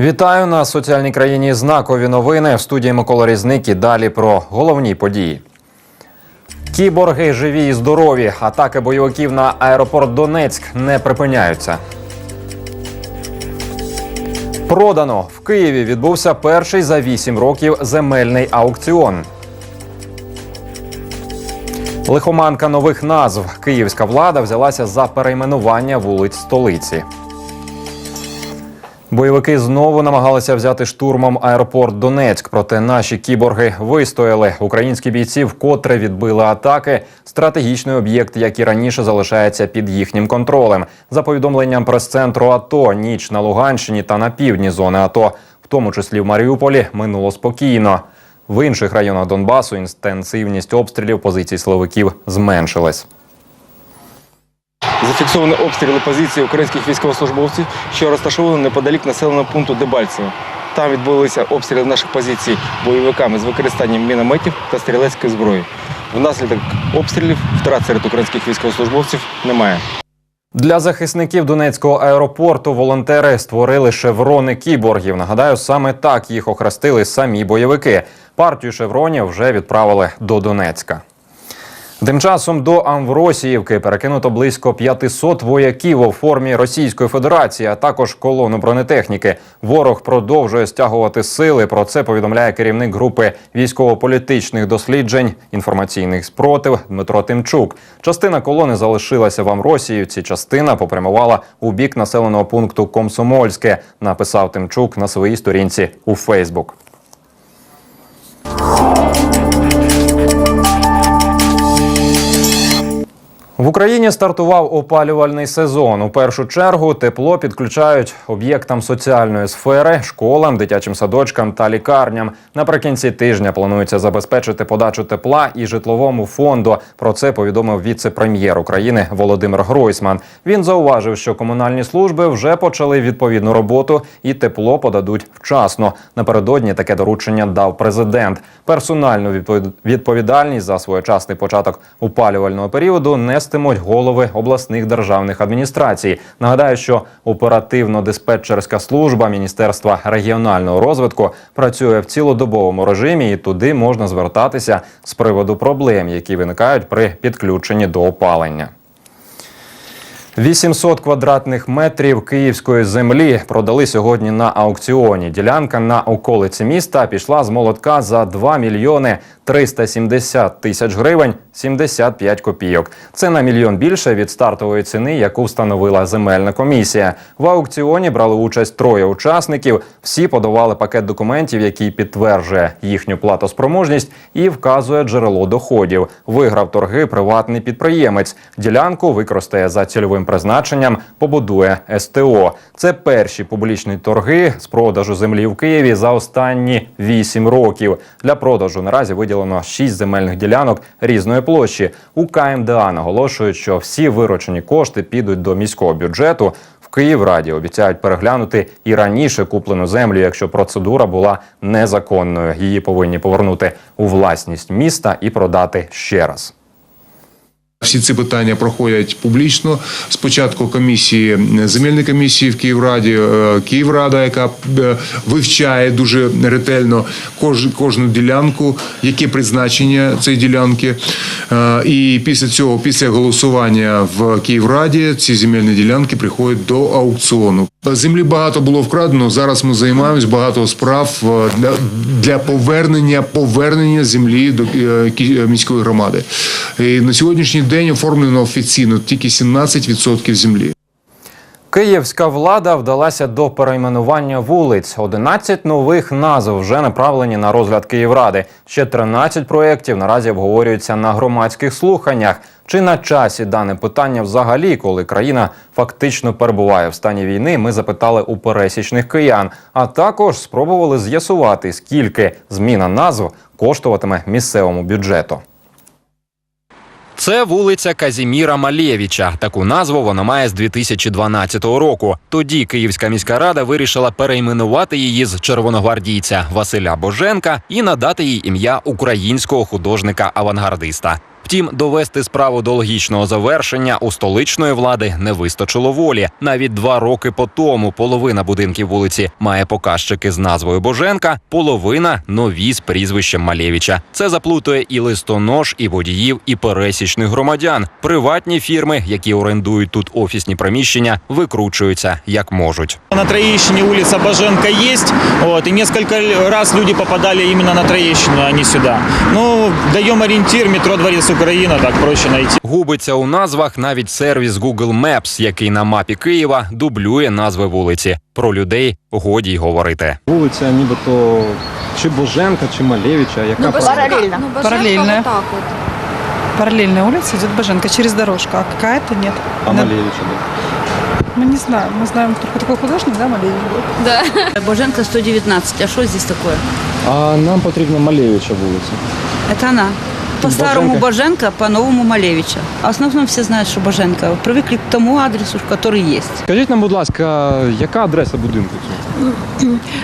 Вітаю на соціальній країні. Знакові новини в студії Микола Різник і далі про головні події. Кіборги живі і здорові. Атаки бойовиків на аеропорт Донецьк не припиняються. Продано в Києві відбувся перший за вісім років земельний аукціон. Лихоманка нових назв. Київська влада взялася за перейменування вулиць столиці. Бойовики знову намагалися взяти штурмом аеропорт Донецьк. Проте наші кіборги вистояли. Українські бійці вкотре відбили атаки. Стратегічний об'єкт, як і раніше, залишається під їхнім контролем. За повідомленням прес-центру АТО, ніч на Луганщині та на півдні зони АТО, в тому числі в Маріуполі, минуло спокійно. В інших районах Донбасу інтенсивність обстрілів позицій силовиків зменшилась. Зафіксовані обстріли позиції українських військовослужбовців, що розташовані неподалік населеного пункту Дебальцево. Там відбулися обстріли наших позицій бойовиками з використанням мінометів та стрілецької зброї. Внаслідок обстрілів втрат серед українських військовослужбовців немає. Для захисників Донецького аеропорту волонтери створили шеврони кіборгів. Нагадаю, саме так їх охрестили самі бойовики. Партію шевронів вже відправили до Донецька. Тим часом до Амвросіївки перекинуто близько 500 вояків у формі Російської Федерації, а також колону бронетехніки. Ворог продовжує стягувати сили. Про це повідомляє керівник групи військово-політичних досліджень інформаційних спротив Дмитро Тимчук. Частина колони залишилася в Амвросіївці. Частина попрямувала у бік населеного пункту Комсомольське. Написав Тимчук на своїй сторінці у Фейсбук. В Україні стартував опалювальний сезон. У першу чергу тепло підключають об'єктам соціальної сфери, школам, дитячим садочкам та лікарням. Наприкінці тижня планується забезпечити подачу тепла і житловому фонду. Про це повідомив віце-прем'єр України Володимир Гройсман. Він зауважив, що комунальні служби вже почали відповідну роботу і тепло подадуть вчасно. Напередодні таке доручення дав президент. Персональну відповід- відповідальність за своєчасний початок опалювального періоду нестимуть голови обласних державних адміністрацій. Нагадаю, що оперативно-диспетчерська служба Міністерства регіонального розвитку працює в цілодобовому режимі, і туди можна звертатися з приводу проблем, які виникають при підключенні до опалення. 800 квадратних метрів київської землі продали сьогодні на аукціоні. Ділянка на околиці міста пішла з молотка за 2 мільйони 370 тисяч гривень 75 копійок. Це на мільйон більше від стартової ціни, яку встановила земельна комісія. В аукціоні брали участь троє учасників. Всі подавали пакет документів, який підтверджує їхню платоспроможність і вказує джерело доходів. Виграв торги приватний підприємець. Ділянку використає за цільовим призначенням, побудує СТО. Це перші публічні торги з продажу землі в Києві за останні 8 років. Для продажу наразі виділено 6 земельних ділянок різної площі. У КМДА наголошують, що всі виручені кошти підуть до міського бюджету. В Київраді обіцяють переглянути і раніше куплену землю, якщо процедура була незаконною. Її повинні повернути у власність міста і продати ще раз. Всі ці питання проходять публічно. Спочатку комісії земельної комісії в Київраді, е, Київрада, яка е, вивчає дуже ретельно кожну ділянку, яке призначення цієї ділянки. Е, І після цього, після голосування в Київраді, ці земельні ділянки приходять до аукціону. Землі багато було вкрадено. Зараз ми займаємось багато справ для, для повернення повернення землі до міської громади. І на сьогоднішній день оформлено офіційно тільки 17% землі. Київська влада вдалася до перейменування вулиць. 11 нових назв вже направлені на розгляд Київради. Ще 13 проєктів наразі обговорюються на громадських слуханнях. Чи на часі дане питання взагалі, коли країна фактично перебуває в стані війни? Ми запитали у пересічних киян, а також спробували з'ясувати, скільки зміна назв коштуватиме місцевому бюджету. Це вулиця Казіміра Малєвіча. Таку назву вона має з 2012 року. Тоді Київська міська рада вирішила перейменувати її з червоногвардійця Василя Боженка і надати їй ім'я українського художника-авангардиста. Втім, довести справу до логічного завершення у столичної влади не вистачило волі. Навіть два роки по тому половина будинків вулиці має показчики з назвою Боженка, половина нові з прізвищем Малєвіча. Це заплутує і листонож, і водіїв, і пересічних громадян. Приватні фірми, які орендують тут офісні приміщення, викручуються як можуть. На Троещине улица Боженко есть, вот, и несколько раз люди попадали именно на Троещину, а не сюда. Ну, даем ориентир, метро Дворец Украина, так проще найти. Губиться у назвах навіть сервіс Google Maps, який на мапі Києва дублює назви вулиці. Про людей годі й говорити. Вулиця нібито чи Боженка, чи Малевича, яка Ну, правильна? параллельно. Ну, Боженко Параллельно. вот так вот. Параллельная улица идет Боженко через дорожку, а какая-то нет. а На- Малевича. Да. Мы не знаем. Мы знаем только такой художник, да, Малевич был? Да. Боженко 119. А что здесь такое? А нам потрібна Малевича вулиця. Это она. По-старому Боженко, по-новому Малевича. А в основном все знают, что Боженко. Привыкли к тому адресу, который есть. Скажіть нам, будь ласка, яка адреса будинку?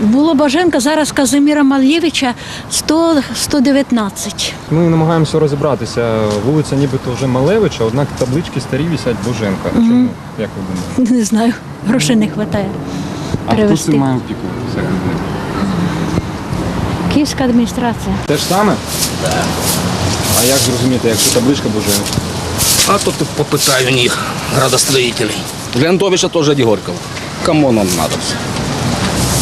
Було Боженка, зараз Казиміра Мальєвича 100, 119. Ми намагаємося розібратися. Вулиця нібито вже Малевича, однак таблички старі висять Боженка. Чому? Як ви думаєте? Не знаю, грошей не вистачає. А хто Перевести. цим має опікуватися? як ви думаєте? Київська адміністрація. Те ж саме? Так. А як зрозуміти, якщо табличка Боженка? А то ты попытай у них, градостроителей. Леонтовича тоже Дегорького. Кому он надо все?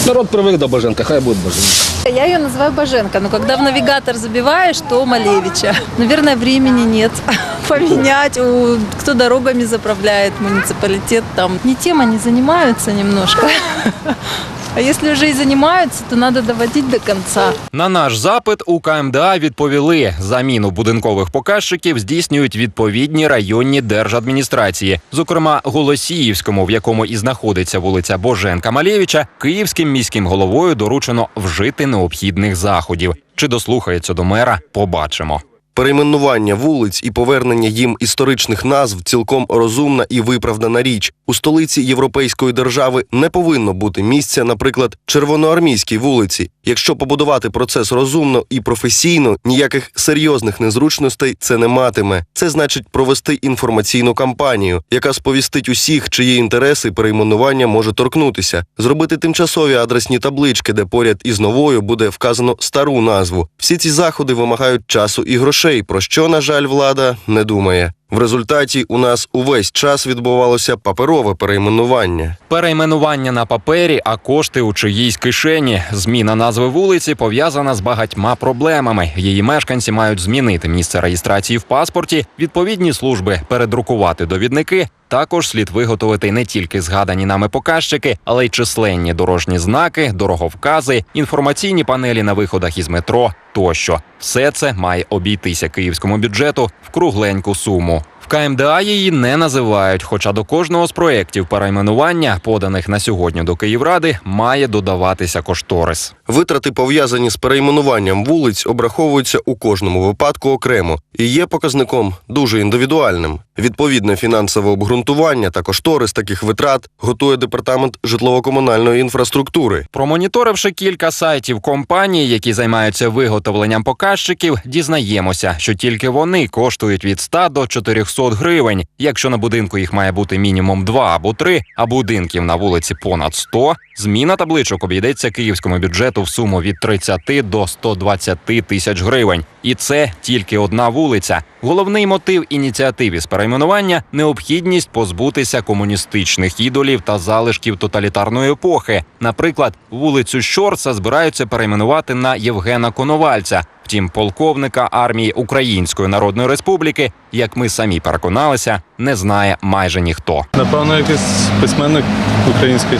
Народ привык до Боженка, хай будет Боженко. Я ее называю Боженко, но когда в навигатор забиваешь, то Малевича. Наверное, времени нет поменять. У- Кто дорогами заправляет, муниципалитет там. Не тем они занимаются немножко. А если уже и занимаются, то надо доводить до конца. На наш запит у КМДА відповіли: заміну будинкових показчиків здійснюють відповідні районні держадміністрації. Зокрема, Голосіївському, в якому і знаходиться вулиця Боженка Малєвича, київським міським головою доручено вжити необхідних заходів. Чи дослухається до мера? Побачимо. Перейменування вулиць і повернення їм історичних назв цілком розумна і виправдана річ. У столиці європейської держави не повинно бути місця, наприклад, червоноармійській вулиці. Якщо побудувати процес розумно і професійно, ніяких серйозних незручностей це не матиме. Це значить провести інформаційну кампанію, яка сповістить усіх, чиї інтереси перейменування може торкнутися, зробити тимчасові адресні таблички, де поряд із новою буде вказано стару назву. Всі ці заходи вимагають часу і грошей, про що, на жаль, влада не думає. В результаті у нас увесь час відбувалося паперове перейменування. Перейменування на папері, а кошти у чиїсь кишені. Зміна назви вулиці пов'язана з багатьма проблемами. Її мешканці мають змінити місце реєстрації в паспорті, відповідні служби передрукувати довідники. Також слід виготовити не тільки згадані нами показчики, але й численні дорожні знаки, дороговкази, інформаційні панелі на виходах із метро тощо. Все це має обійтися київському бюджету в кругленьку суму. В КМДА її не називають, хоча до кожного з проєктів перейменування, поданих на сьогодні до Київради, має додаватися кошторис. Витрати, пов'язані з перейменуванням вулиць, обраховуються у кожному випадку окремо і є показником дуже індивідуальним. Відповідне фінансове обґрунтування та кошторис таких витрат готує департамент житлово-комунальної інфраструктури. Промоніторивши кілька сайтів компаній, які займаються виготовленням показчиків, дізнаємося, що тільки вони коштують від 100 до 400 гривень. Якщо на будинку їх має бути мінімум 2 або 3, а будинків на вулиці понад 100, зміна табличок обійдеться київському бюджету в суму від 30 до 120 тисяч гривень. І це тільки одна вулиця. Головний мотив ініціатив із перейменування необхідність позбутися комуністичних ідолів та залишків тоталітарної епохи. Наприклад, вулицю Щорса збираються перейменувати на Євгена Коновальця. Втім, полковника армії Української Народної Республіки, як ми самі переконалися, не знає майже ніхто. Напевно, якийсь письменник український.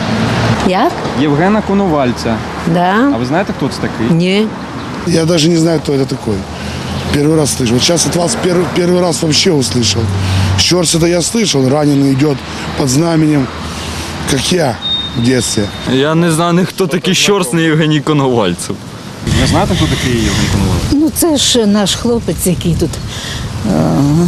Як? Євгена Коновальця. Да. А ви знаєте, хто це такий? Ні. Я даже не знаю, кто это такой. Первый раз слышу. Вот сейчас от вас первый, первый раз вообще услышал. Щорс это я слышал. Раненый идет под знаменем, как я в детстве. Я не знаю, ні хто такий Щорс, ні Євгеній Коновальцев. Ви знаєте, хто такий Євген Коновальця? Ну це ж наш хлопець, який тут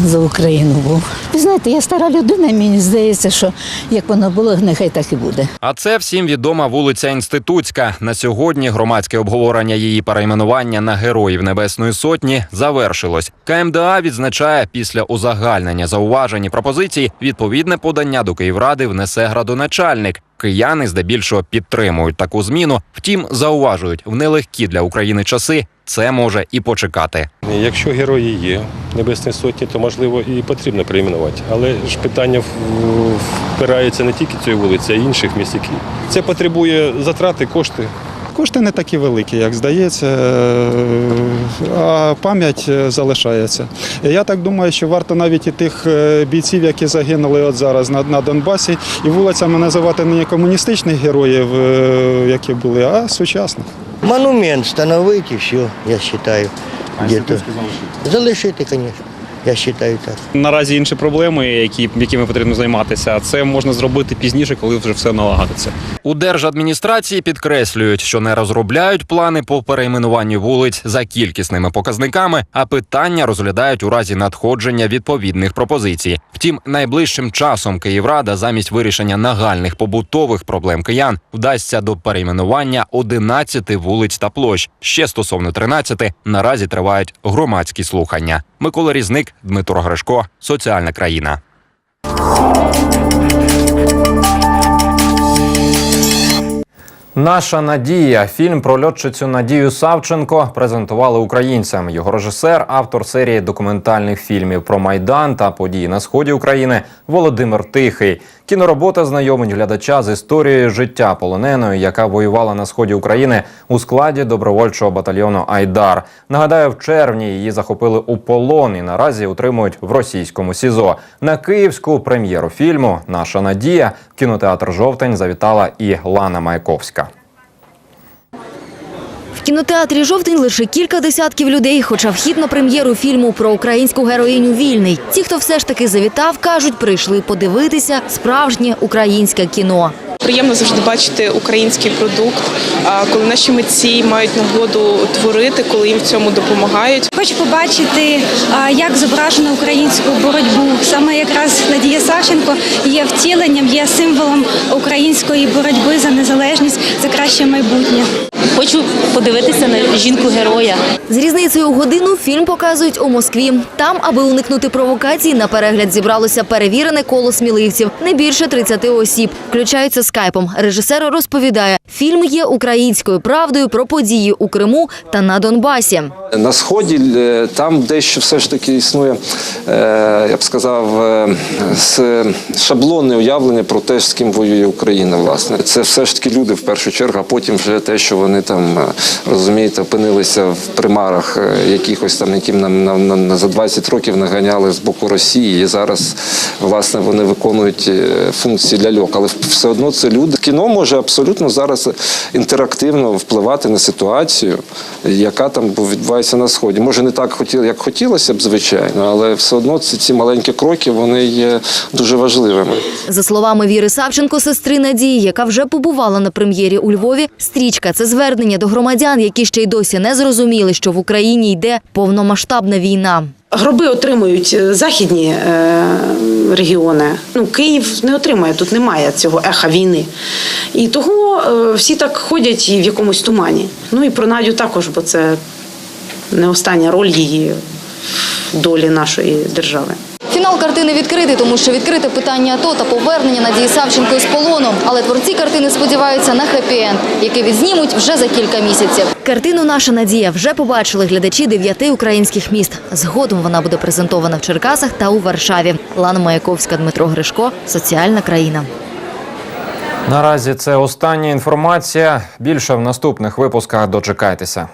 за Україну був. Ви знаєте, я стара людина, мені здається, що як воно було, нехай так і буде. А це всім відома вулиця Інститутська. На сьогодні громадське обговорення її перейменування на Героїв Небесної Сотні завершилось. КМДА відзначає після узагальнення зауважень і пропозицій відповідне подання до Київради внесе градоначальник. Кияни здебільшого підтримують таку зміну. Втім, зауважують в нелегкі для України часи. Це може і почекати. Якщо герої є Небесної Сотні, то можливо і потрібно перейменувати. Але ж питання впирається не тільки цієї вулиці, а й інших міст. які- Це потребує затрати, кошти. Кошти не такі великі, як здається, е, а пам'ять е, залишається. Я так думаю, що варто навіть і тих е, бійців, які загинули от зараз на, на Донбасі, і вулицями називати не комуністичних героїв, які були, а сучасних. Монумент встановити і все, я вважаю. Где-то. Залишити, звісно. Я вважаю так. Наразі інші проблеми, які, якими потрібно займатися, а це можна зробити пізніше, коли вже все налагодиться. У держадміністрації підкреслюють, що не розробляють плани по перейменуванню вулиць за кількісними показниками, а питання розглядають у разі надходження відповідних пропозицій. Втім, найближчим часом Київрада замість вирішення нагальних побутових проблем киян вдасться до перейменування 11 вулиць та площ. Ще стосовно 13 наразі тривають громадські слухання. Микола Різник, Дмитро Гришко, Соціальна країна. Наша надія. Фільм про льотчицю Надію Савченко презентували українцям. Його режисер, автор серії документальних фільмів про майдан та події на сході України Володимир Тихий. Кіноробота знайомить глядача з історією життя полоненої, яка воювала на сході України у складі добровольчого батальйону Айдар. Нагадаю, в червні її захопили у полон і наразі утримують в російському СІЗО. На київську прем'єру фільму Наша надія в кінотеатр Жовтень завітала і Лана Майковська. Кінотеатрі «Жовтень» лише кілька десятків людей, хоча вхід на прем'єру фільму про українську героїню вільний. Ті, хто все ж таки завітав, кажуть, прийшли подивитися справжнє українське кіно. Приємно завжди бачити український продукт, а, коли наші митці мають нагоду творити, коли їм в цьому допомагають. Хочу побачити, як зображено українську боротьбу. Саме якраз Надія Савченко є втіленням, є символом української боротьби за незалежність, за краще майбутнє. Хочу подивитися на жінку-героя. З різницею у годину фільм показують у Москві. Там, аби уникнути провокацій, на перегляд зібралося перевірене коло сміливців. Не більше 30 осіб. Включаються скайпом. Режисер розповідає, фільм є українською правдою про події у Криму та на Донбасі. На сході е, там дещо все ж таки існує, е, я б сказав, е, шаблонне уявлення про те, з ким воює Україна. Власне, це все ж таки люди в першу чергу, а потім вже те, що вони там розумієте, опинилися в примарах якихось там, яким нам на, на, за 20 років наганяли з боку Росії. І зараз власне вони виконують функції ляльок, але все одно це люди. Кіно може абсолютно зараз інтерактивно впливати на ситуацію, яка там відбувається на сході. Може не так як хотілося б, звичайно, але все одно ці, ці маленькі кроки вони є дуже важливими. За словами Віри Савченко, сестри Надії, яка вже побувала на прем'єрі у Львові, стрічка це звернення до громадян, які ще й досі не зрозуміли, що в Україні йде повномасштабна війна. Гроби отримують е, західні е, регіони. Ну, Київ не отримує, тут немає цього еха війни. І того е, всі так ходять і в якомусь тумані. Ну і про Надю також, бо це не остання роль її долі нашої держави. Фінал картини відкритий, тому що відкрите питання АТО та повернення Надії Савченко з полону. Але творці картини сподіваються на хеппі-енд, який відзнімуть вже за кілька місяців. Картину Наша надія вже побачили глядачі дев'яти українських міст. Згодом вона буде презентована в Черкасах та у Варшаві. Лана Маяковська, Дмитро Гришко, Соціальна країна. Наразі це остання інформація. Більше в наступних випусках дочекайтеся.